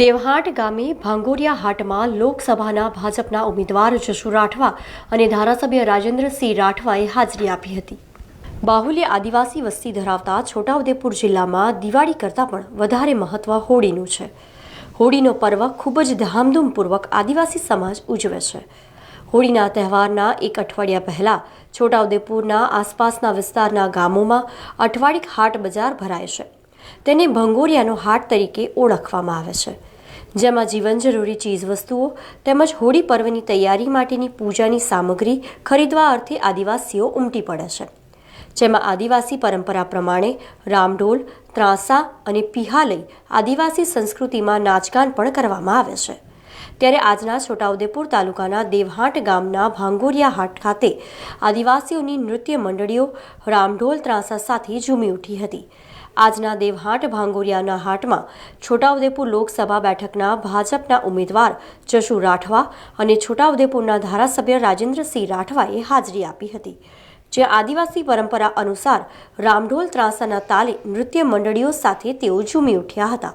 દેવહાટ ગામે ભાંગોરિયા હાટમાં લોકસભાના ભાજપના ઉમેદવાર જશુ રાઠવા અને ધારાસભ્ય રાજેન્દ્રસિંહ રાઠવાએ હાજરી આપી હતી. બાહુલ્ય આદિવાસી વસ્તી ધરાવતા છોટાઉદેપુર જિલ્લામાં દિવાળી કરતાં પણ વધારે મહત્વ હોળીનું છે. હોળીનો પર્વ ખૂબ જ ધામધૂમપૂર્વક આદિવાસી સમાજ ઉજવે છે. હોળીના તહેવારના એક અઠવાડિયા પહેલાં છોટાઉદેપુરના આસપાસના વિસ્તારના ગામોમાં અઠવાડિક હાટ બજાર ભરાય છે. તેને ભંગોરિયાનો હાટ તરીકે ઓળખવામાં આવે છે. જેમાં જીવન જરૂરી ચીજ વસ્તુઓ તેમજ હોળી પર્વની તૈયારી માટેની પૂજાની સામગ્રી ખરીદવા અર્થે આદિવાસીઓ ઉમટી પડે છે. જેમાં આદિવાસી પરંપરા પ્રમાણે રામઢોલ, ત્રાંસા અને પિહાલય આદિવાસી સંસ્કૃતિમાં નાચગાન પણ કરવામાં આવે છે. ત્યારે આજના છોટાઉદેપુર તાલુકાના દેવહાટ ગામના ભાંગોરિયા હાટ ખાતે આદિવાસીઓની નૃત્ય મંડળીઓ રામઢોલ ત્રાંસા સાથે ઝૂમી ઉઠી હતી. આજના દેવહાટ ભાંગોરિયાના હાટમાં છોટાઉદેપુર લોકસભા બેઠકના ભાજપના ઉમેદવાર જશુ રાઠવા અને છોટાઉદેપુરના ધારાસભ્ય રાજેન્દ્રસિંહ રાઠવાએ હાજરી આપી હતી. જે આદિવાસી પરંપરા અનુસાર રામઢોલ ત્રાંસાના તાલે નૃત્ય મંડળીઓ સાથે તેઓ ઝૂમી ઉઠ્યા હતા.